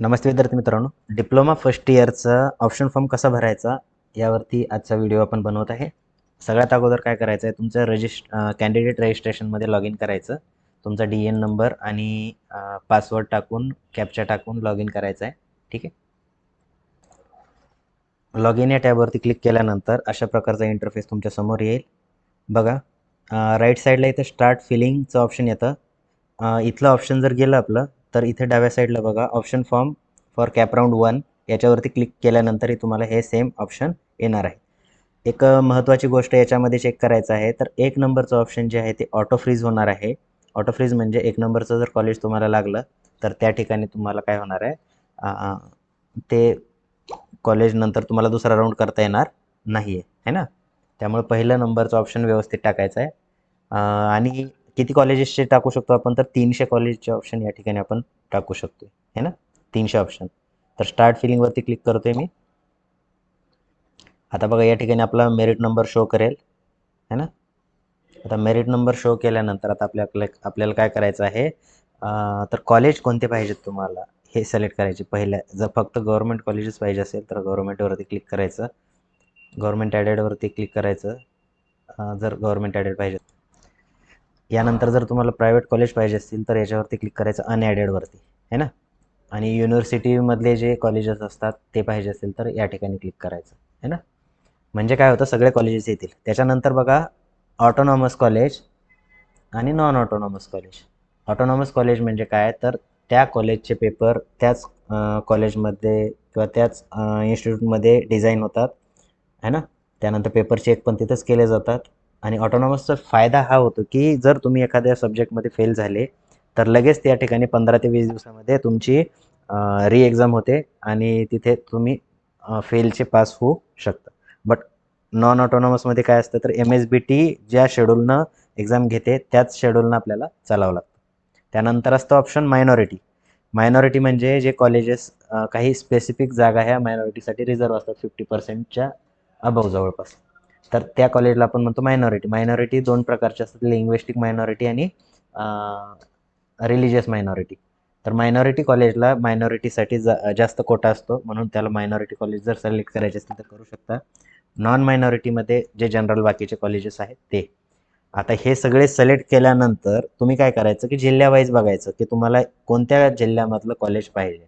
नमस्ते विद्यार्थी मित्रांनो. Diploma first इयरचा ऑप्शन फॉर्म कसा भरायचा यावरती आजचा व्हिडिओ आपण बनवत आहे. सगळ्यात अगोदर काय करायचं आहे तुमचं रजिस्ट कॅन्डिडेट रजिस्ट्रेशनमध्ये लॉग इन करायचं. तुमचा डी एन नंबर आणि पासवर्ड टाकून कॅप्चा टाकून लॉग इन करायचं आहे ठीक आहे? लॉग इन या टॅबवरती क्लिक केल्यानंतर अशा प्रकारचा इंटरफेस तुमच्यासमोर येईल. बघा राईट साईडला इथं स्टार्ट फिलिंगचं ऑप्शन येतं. इथलं ऑप्शन जर गेलं आपलं तर इथे डाव्या साईडला बघा. Option form for CAP round one याच्यावरती क्लिक केल्यानंतरही तुम्हाला हे सेम ऑप्शन येणार आहे. एक महत्त्वाची गोष्ट याच्यामध्ये चेक करायचं आहे. तर एक नंबरचं ऑप्शन जे आहे ते ऑटो फ्रीज होणार आहे. ऑटो फ्रीज म्हणजे एक नंबरचं जर कॉलेज तुम्हाला लागलं तर त्या ठिकाणी तुम्हाला काय होणार आहे? ते कॉलेज नंतर तुम्हाला दुसरा राऊंड करता येणार नाही आहे है ना? त्यामुळे पहिलं नंबरचं ऑप्शन व्यवस्थित टाकायचं आहे. आणि किती कॉलेजेसचे टाकू शकतो आपण? तर तीनशे कॉलेजचे ऑप्शन या ठिकाणी आपण टाकू शकतो है ना? तीनशे ऑप्शन तर स्टार्ट फिलिंगवरती क्लिक करतोय मी. आता बघा या ठिकाणी आपला मेरिट नंबर शो करेल. है ना? आता मेरिट नंबर शो केल्यानंतर आता आपल्या आपल्या आपल्याला काय करायचं आहे? तर कॉलेज कोणते पाहिजेत तुम्हाला? हे सिलेक्ट करायचे. पहिल्या जर फक्त गव्हर्मेंट कॉलेजेस पाहिजे असेल तर गव्हर्मेंटवरती क्लिक करायचं. गव्हर्मेंट ॲडेडवरती क्लिक करायचं. जर गव्हर्मेंट ॲडेड पाहिजे यानंतर जर तुम्हाला प्रायव्हेट कॉलेज पाहिजे असतील तर याच्यावरती क्लिक करायचं अनॲडेडवरती है ना? आणि युनिव्हर्सिटीमधले जे कॉलेजेस असतात ते पाहिजे असतील तर या ठिकाणी क्लिक करायचं है ना? म्हणजे काय होतं सगळे कॉलेजेस येतील. त्याच्यानंतर बघा ऑटोनॉमस कॉलेज आणि non autonomous college autonomous college म्हणजे काय? तर त्या कॉलेजचे पेपर त्याच कॉलेजमध्ये किंवा त्याच इन्स्टिट्यूटमध्ये डिझाईन होतात है ना? त्यानंतर पेपर चेक पण तिथंच केले जातात. आणि ऑटोनॉमसचा फायदा हा होतो की जर तुम्ही एखाद्या सब्जेक्टमध्ये फेल झाले तर लगेच त्या ठिकाणी पंधरा ते वीस दिवसामध्ये तुमची री एक्झाम होते आणि तिथे तुम्ही फेलचे पास होऊ शकता. बट नॉन ऑटोनॉमसमध्ये काय असतं तर एम एस बी टी ज्या शेड्यूलनं एक्झाम घेते त्याच शेड्यूलनं आपल्याला चालावं लागतं. त्यानंतर असतं ऑप्शन मायनॉरिटी मायनॉरिटी म्हणजे जे कॉलेजेस काही स्पेसिफिक जागा ह्या मायनॉरिटीसाठी रिझर्व असतात फिफ्टी पर्सेंटच्या अबव जवळपास. तर त्या कॉलेजला आपण म्हणतो मायनॉरिटी मायनॉरिटी दोन प्रकारचे असतात लिंग्विस्टिक मायनॉरिटी आणि रिलिजियस मायनॉरिटी तर मायनॉरिटी कॉलेजला मायनॉरिटीसाठी जा जास्त कोटा असतो म्हणून त्याला मायनॉरिटी कॉलेज जर सिलेक्ट करायचे असतील तर करू शकता. नॉन मायनॉरिटीमध्ये जे जनरल बाकीचे कॉलेजेस आहेत ते. आता हे सगळे सिलेक्ट केल्यानंतर तुम्ही काय करायचं की जिल्ह्यावाईज बघायचं की तुम्हाला कोणत्या जिल्ह्यामधलं कॉलेज पाहिजे.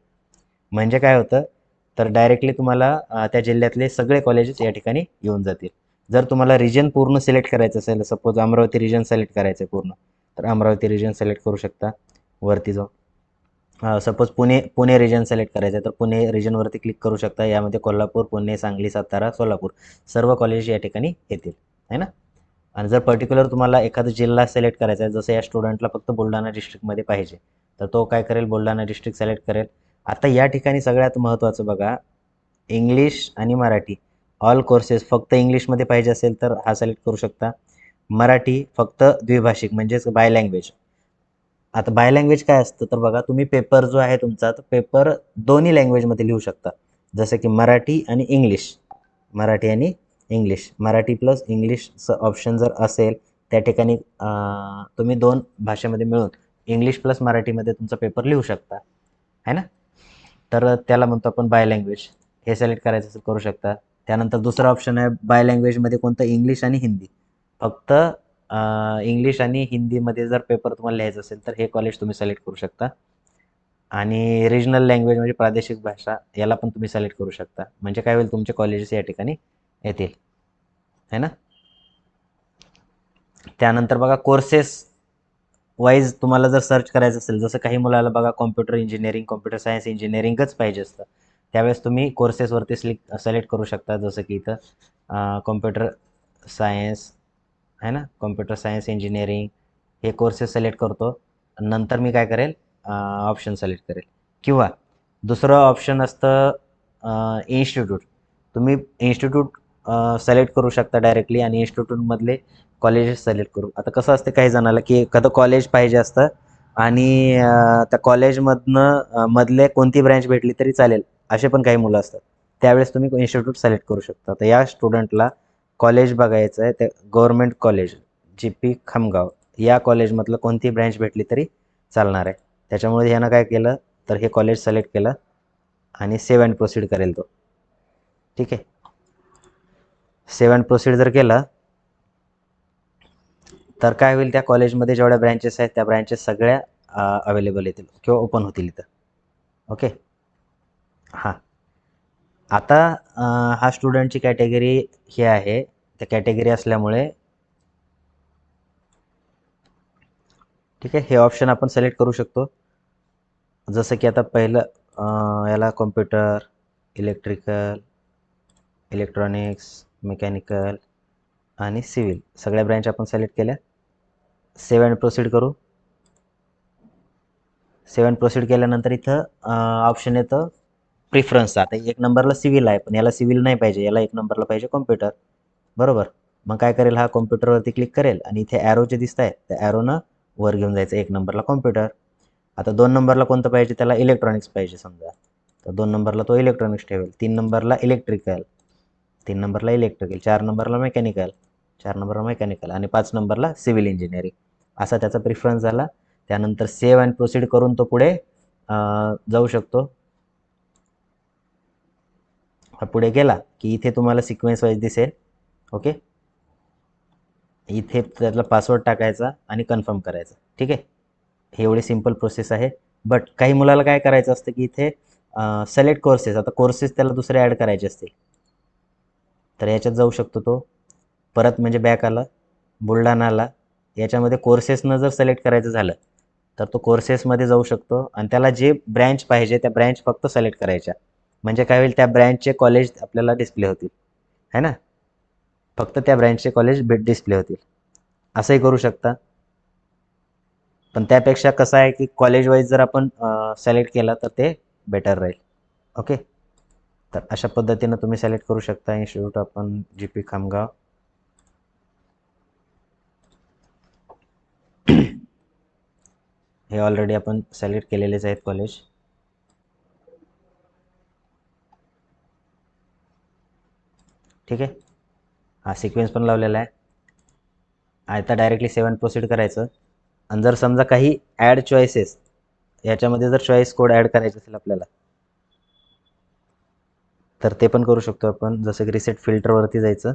म्हणजे काय होतं? तर डायरेक्टली तुम्हाला त्या जिल्ह्यातले सगळे कॉलेजेस या ठिकाणी येऊन जातील. जर तुम्हाला रिजन पूर्ण सिलेक्ट करायचं असेल सपोज अमरावती रिजन सिलेक्ट करायचं आहे पूर्ण तर अमरावती रिजन सिलेक्ट करू शकता वरती जाऊन. Suppose Pune Pune region select करायचं आहे तर पुणे रिजनवरती क्लिक करू शकता. यामध्ये कोल्हापूर पुणे सांगली सातारा सोलापूर सर्व कॉलेज या ठिकाणी येतील. है ना? आणि जर पर्टिक्युलर तुम्हाला एखादा जिल्हा सिलेक्ट करायचा आहे जसं या स्टुडंटला फक्त बुलढाणा डिस्ट्रिक्टमध्ये पाहिजे तर तो काय करेल? बुलढाणा डिस्ट्रिक्ट सिलेक्ट करेल. आता या ठिकाणी सगळ्यात महत्त्वाचं बघा इंग्लिश आणि मराठी. ऑल कोर्सेस फक्त इंग्लिशमध्ये पाहिजे असेल तर हा सिलेक्ट करू शकता. मराठी फक्त द्विभाषिक म्हणजेच बाय लँग्वेज आता बाय लँग्वेज काय असतं तर बघा तुम्ही पेपर जो आहे तुमचा तर पेपर दोन्ही लँग्वेजमध्ये लिहू शकता. जसं की मराठी आणि इंग्लिश मराठी आणि इंग्लिश मराठी प्लस इंग्लिशचं ऑप्शन जर असेल त्या ठिकाणी तुम्ही दोन भाषेमध्ये मिळून इंग्लिश प्लस मराठीमध्ये तुमचा पेपर लिहू शकता. है ना? तर त्याला म्हणतो आपण बाय लँग्वेज हे सिलेक्ट करायचं असेल करू शकता. त्यानंतर दुसरा ऑप्शन आहे बाय लँग्वेजमध्ये कोणतं इंग्लिश आणि हिंदी फक्त इंग्लिश आणि हिंदीमध्ये जर पेपर तुम्हाला लिहायचा असेल तर हे कॉलेज तुम्ही सिलेक्ट करू शकता. आणि रिजनल लँग्वेज म्हणजे प्रादेशिक भाषा याला पण तुम्ही सिलेक्ट करू शकता. म्हणजे काय होईल तुमचे कॉलेजेस या ठिकाणी येतील. है ना? त्यानंतर बघा कोर्सेस वाईज तुम्हाला जर सर्च करायचं असेल जसं काही मुलाला बघा कॉम्प्युटर इंजिनिअरिंग कॉम्प्युटर सायन्स इंजिनिअरिंगच पाहिजे असतं. त्यावेळेस तुम्ही कोर्सेसवरती सिलेक्ट सिलेक्ट करू शकता जसं की इथं कॉम्प्युटर सायन्स आहे ना? कॉम्प्युटर सायन्स इंजिनिअरिंग हे कोर्सेस सिलेक्ट करतो. नंतर मी काय करेल? ऑप्शन सिलेक्ट करेल. किंवा दुसरं ऑप्शन असतं इन्स्टिट्यूट तुम्ही इन्स्टिट्यूट सिलेक्ट करू शकता डायरेक्टली आणि इन्स्टिट्यूटमधले कॉलेजेस सिलेक्ट करू. आता कसं असते काही जणाला की एखादं कॉलेज पाहिजे असतं आणि त्या कॉलेजमधनं मधले कोणती ब्रँच भेटली तरी चालेल. असे पण काही मुलं असतात. त्यावेळेस तुम्ही इन्स्टिट्यूट सिलेक्ट करू शकता. तर या स्टुडंटला कॉलेज बघायचं आहे. ते government college G P Khamgaon या कॉलेजमधलं कोणती ब्रँच भेटली तरी चालणार आहे. त्याच्यामुळे ह्यानं काय केलं? तर हे कॉलेज सिलेक्ट केलं आणि सेव्ह अँड प्रोसीड करेल तो. ठीक आहे? सेव्ह अँड प्रोसीड जर केलं तर काय होईल? त्या कॉलेजमध्ये जेवढ्या ब्रँचेस आहेत त्या ब्रँचेस सगळ्या अवेलेबल येतील किंवा ओपन होतील इथं. ओके? हां. आता हा स्टुडंटची कॅटेगरी ही आहे. त्या कॅटेगरी असल्यामुळे ठीक आहे हे ऑप्शन आपण सिलेक्ट करू शकतो. जसं की आता पहिलं याला कॉम्प्युटर इलेक्ट्रिकल इलेक्ट्रॉनिक्स मेकॅनिकल आणि सिव्हिल सगळ्या ब्रँच आपण सिलेक्ट केल्या. सेव्ह अँड प्रोसीड करू. सेव्ह अँड प्रोसीड केल्यानंतर इथं ऑप्शन येतं. प्रिफरन्स आता एक नंबरला सिव्हिल आहे पण याला सिव्हिल नाही पाहिजे. याला एक नंबरला पाहिजे कॉम्प्युटर बरोबर? मग काय करेल? हा कॉम्प्युटरवरती क्लिक करेल आणि इथे ॲरो जे दिसत आहे त्या ॲरोनं वर घेऊन जायचं एक नंबरला कॉम्प्युटर आता दोन नंबरला कोणतं पाहिजे? त्याला इलेक्ट्रॉनिक्स पाहिजे समजा. तर दोन नंबरला तो इलेक्ट्रॉनिक्स ठेवेल. तीन नंबरला इलेक्ट्रिकल तीन नंबरला इलेक्ट्रिकल चार नंबरला मेकॅनिकल चार नंबरला मेकॅनिकल आणि पाच नंबरला सिव्हिल इंजिनिअरिंग असा त्याचा प्रिफरन्स झाला. त्यानंतर सेव्ह अँड प्रोसीड करून तो पुढे जाऊ शकतो. पुढे गेला की इथे तुम्हाला सिक्वेन्स वाईज दिसेल. ओके इथे त्यातला पासवर्ड टाकायचा आणि कन्फर्म करायचा. ठीक आहे? हे एवढी सिंपल प्रोसेस आहे. बट काही मुलाला काय करायचं असतं की इथे सिलेक्ट कोर्सेस आता कोर्सेस त्याला दुसरे ॲड करायचे असतील. तर याच्यात जाऊ शकतो तो. परत म्हणजे बॅक आला बुलढाणा आला. याच्यामध्ये कोर्सेसनं जर सिलेक्ट करायचं झालं तर तो कोर्सेसमध्ये जाऊ शकतो. आणि त्याला जे ब्रँच पाहिजे त्या ब्रँच फक्त सिलेक्ट करायच्या. म्हणजे काय होईल त्या ब्रँचचे कॉलेज आपल्याला डिस्प्ले होतील. है ना? फक्त त्या ब्रँचचे कॉलेज भेट डिस्प्ले होतील. असंही करू शकता. पण त्यापेक्षा कसं आहे की कॉलेज वाईज जर आपण सिलेक्ट केला तर ते बेटर राहील. ओके तर अशा पद्धतीनं तुम्ही सिलेक्ट करू शकता. इन्स्टिट्यूट आपण जी पी खामगाव. हे ऑलरेडी आपण सिलेक्ट केलेलेच आहेत कॉलेज ठीक आहे? हा सिक्वेन्स पण लावलेला आहे. आता डायरेक्टली सेवन प्रोसीड करायचं. आणि जर समजा काही ॲड चॉईसेस याच्यामध्ये जर चॉईस कोड ॲड करायचे असेल आपल्याला तर ते पण करू शकतो आपण. जसं की रिसेट फिल्टरवरती जायचं.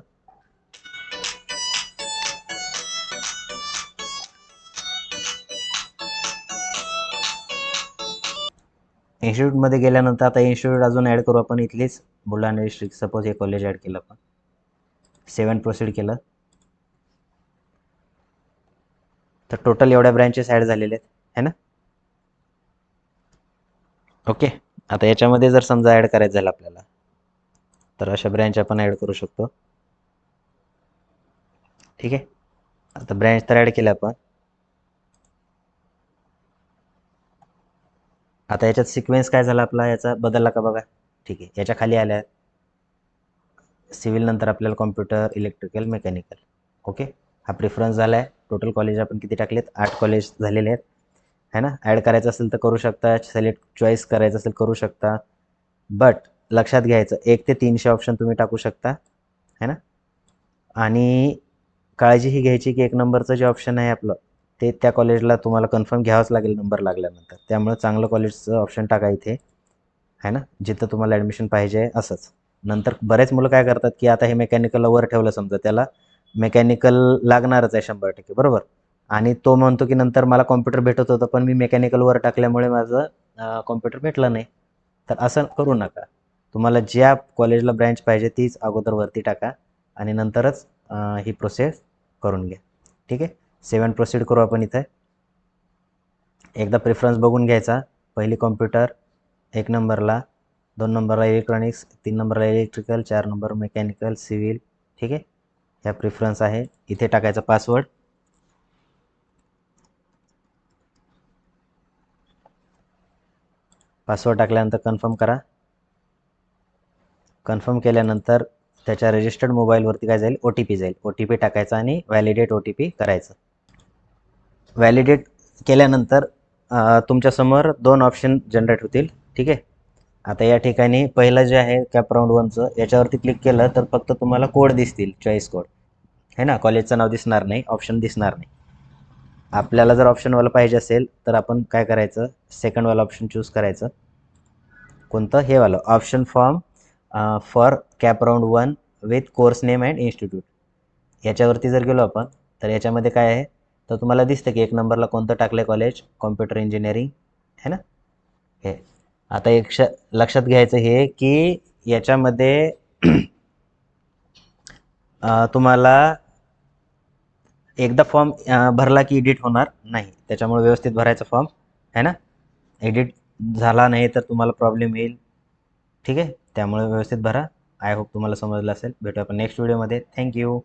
इन्स्टिट्यूटमध्ये गेल्यानंतर आता इन्स्टिट्यूट अजून ॲड करू आपण इथलीच. बुलढाणा डिस्ट्रिक्ट सपोज हे कॉलेज ॲड केलं आपण. सेवन प्रोसीड केलं. तर टोटल एवढ्या ब्रँचेस ॲड झालेले आहेत. है ना? ओके आता याच्यामध्ये जर समजा ॲड करायचं झालं आपल्याला तर अशा ब्रँच आपण ॲड करू शकतो. ठीक आहे? आता ब्रँच तर ॲड केल्या आपण. आता याच्यात सिक्वेन्स काय झाला आपला? याचा बदलला का बघा? ठीक आहे. याच्या खाली आल्या. सिव्हिल नंतर आपल्याला कॉम्प्युटर इलेक्ट्रिकल मेकॅनिकल ओके हा प्रिफरन्स झाला आहे टोटल कॉलेज आपण किती टाकलेत? आठ कॉलेज झालेले आहेत. है ना? ॲड करायचं असेल तर करू शकता. सिलेक्ट चॉईस करायचं असेल करू शकता. बट लक्षात घ्यायचं एक ते तीनशे ऑप्शन तुम्ही टाकू शकता. है ना? आणि काळजी ही घ्यायची की एक नंबरचं जे ऑप्शन आहे आपलं ते त्या कॉलेजला तुम्हाला कन्फर्म घ्यावंच लागेल नंबर लागल्यानंतर. त्यामुळे चांगलं कॉलेजचं ऑप्शन टाका इथे. आहे ना? जिथं तुम्हाला ॲडमिशन पाहिजे आहे असंच. नंतर बरेच मुलं काय करतात की आता हे मेकॅनिकलला वर ठेवलं समजा त्याला मेकॅनिकल लागणारच आहे शंभर टक्के बरोबर? आणि तो म्हणतो की नंतर मला कॉम्प्युटर भेटत होतं पण मी मेकॅनिकलवर टाकल्यामुळे माझं कॉम्प्युटर भेटलं नाही. तर असं करू नका. तुम्हाला ज्या कॉलेजला ब्रँच पाहिजे तीच अगोदर वरती टाका आणि नंतरच ही प्रोसेस करून घ्या. ठीक आहे? सेवन प्रोसीड करू आपण इथे. एकदा प्रिफरन्स बघून घ्यायचा. पहिली कॉम्प्युटर एक नंबरला दोन नंबरला इलेक्ट्रॉनिक्स तीन नंबरला इलेक्ट्रिकल चार नंबर मेकॅनिकल सिव्हिल ठीक आहे? ह्या प्रिफरन्स आहे. इथे टाकायचा पासवर्ड पासवर्ड टाकल्यानंतर कन्फर्म करा. कन्फर्म केल्यानंतर त्याच्या रजिस्टर्ड मोबाईलवरती काय जाईल? ओ टी पी जाईल. ओ टी पी टाकायचा आणि व्हॅलिडेट ओ टी पी करायचं. व्हॅलिडेट केल्यानंतर तुमच्यासमोर दोन ऑप्शन जनरेट होतील. ठीक आहे? आता या ठिकाणी पहिलं जे आहे कॅप राऊंड वनचं याच्यावरती क्लिक केलं तर फक्त तुम्हाला कोड दिसतील चॉईस कोड है ना? कॉलेजचं नाव दिसणार नाही ऑप्शन दिसणार नाही. आपल्याला जर ऑप्शनवाला पाहिजे असेल तर आपण काय करायचं? सेकंडवाला ऑप्शन चूज करायचं. कोणतं? हे वालं. Option form for CAP round one with course name and institute याच्यावरती जर गेलो आपण तर याच्यामध्ये काय आहे? तर तुम्हाला दिसतं की एक नंबरला कोणतं टाकलं कॉलेज कॉम्प्युटर इंजिनिअरिंग है ना? हे. आता एक श लक्षात घ्यायचं हे की याच्यामध्ये तुम्हाला एकदा फॉर्म भरला की एडिट होणार नाही. त्याच्यामुळे व्यवस्थित भरायचा फॉर्म. है ना? एडिट झाला नाही तर तुम्हाला प्रॉब्लेम येईल. ठीक आहे? त्यामुळे व्यवस्थित भरा. आय होप तुम्हाला समजलं असेल. भेटू आपण नेक्स्ट व्हिडिओमध्ये थँक्यू